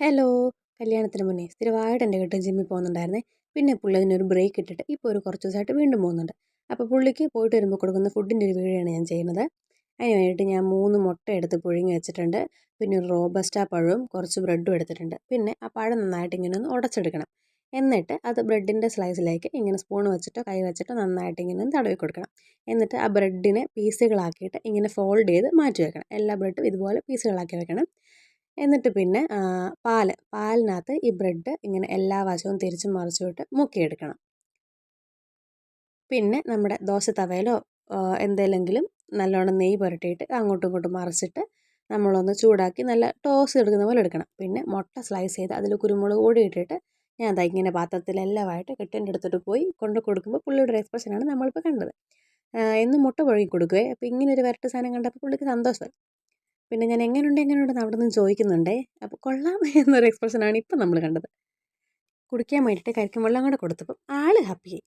Hello. കല്യാണത്തിന് മുന്നേ സ്ഥിരമായിട്ട് എന്റെ കെട്ടിയോൻ ജിമ്മിൽ പോകുന്നുണ്ടായിരുന്നേ. പിന്നെ പുള്ളി അതിനൊരു ബ്രേക്ക് ഇട്ടിട്ട് ഇപ്പോൾ ഒരു കുറച്ച് ദിവസമായിട്ട് വീണ്ടും പോകുന്നുണ്ട്. അപ്പോൾ പുള്ളിക്ക് പോയിട്ട് വരുമ്പോൾ കൊടുക്കുന്ന ഫുഡിന്റെ ഒരു വീഡിയോയാണ് ഞാൻ ചെയ്യുന്നത്. അതിന് വേണ്ടിയിട്ട് ഞാൻ മൂന്ന് മുട്ട എടുത്ത് പുഴുങ്ങി വെച്ചിട്ടുണ്ട്. പിന്നെ ഒരു റോബസ്റ്റ പഴവും കുറച്ച് ബ്രെഡും എടുത്തിട്ടുണ്ട്. പിന്നെ ആ പഴം നന്നായിട്ട് ഇങ്ങനെ ഒന്ന് ഉടച്ചെടുക്കണം. എന്നിട്ട് അത് ബ്രെഡിന്റെ സ്ലൈസിലേക്ക് ഇങ്ങനെ സ്പൂൺ വെച്ചിട്ടോ കൈ വെച്ചിട്ടോ നന്നായിട്ട് ഇങ്ങനെ തടവി കൊടുക്കണം. എന്നിട്ട് ആ ബ്രെഡിനെ പീസുകളാക്കിയിട്ട് ഇങ്ങനെ ഫോൾഡ് ചെയ്ത് മാറ്റി വെക്കണം. എല്ലാ ബ്രെഡും ഇതുപോലെ പീസുകളാക്കി വെക്കണം. എന്നിട്ട് പിന്നെ പാൽ പാലിനകത്ത് ഈ ബ്രെഡ് ഇങ്ങനെ എല്ലാ വശവും തിരിച്ചും മറിച്ചും ഇട്ട് മുക്കിയെടുക്കണം. പിന്നെ നമ്മുടെ ദോശ തവയിലോ എന്തെങ്കിലും നല്ലോണം നെയ്യ് പുരട്ടിയിട്ട് അങ്ങോട്ടും ഇങ്ങോട്ടും മറിച്ചിട്ട് നമ്മളൊന്ന് ചൂടാക്കി നല്ല ടോസ് എടുക്കുന്ന പോലെ എടുക്കണം. പിന്നെ മുട്ട സ്ലൈസ് ചെയ്ത് അതിൽ കുരുമുളക് പൊടി ഇട്ടിട്ട് ഞാൻ അതാ ഇങ്ങനെ പാത്രത്തിൽ എല്ലാമായിട്ട് കെട്ടിന്റെ അടുത്തിട്ട് പോയി കൊണ്ട് കൊടുക്കുമ്പോൾ പുള്ളിയുടെ ഒരു എക്സ്പ്രഷനാണ് നമ്മളിപ്പോൾ കണ്ടത്. എന്നും മുട്ട പുഴുങ്ങി കൊടുക്കുവേ. അപ്പോൾ ഇങ്ങനെ ഒരു വരട്ട് സാധനം കണ്ടപ്പോൾ പുള്ളിക്ക് സന്തോഷമായി. പിന്നെ ഞാൻ എങ്ങനെയുണ്ട് എങ്ങനെയുണ്ടെന്ന് അവിടെ നിന്ന് ചോദിക്കുന്നുണ്ടേ അപ്പോൾ കൊള്ളാം എന്നൊരു എക്സ്പ്രഷനാണ് ഇപ്പം നമ്മൾ കണ്ടത്. കുടിക്കാൻ വേണ്ടിയിട്ട് കരിക്കും വെള്ളം കൂടെ കൊടുത്തപ്പം ആൾ ഹാപ്പിയായി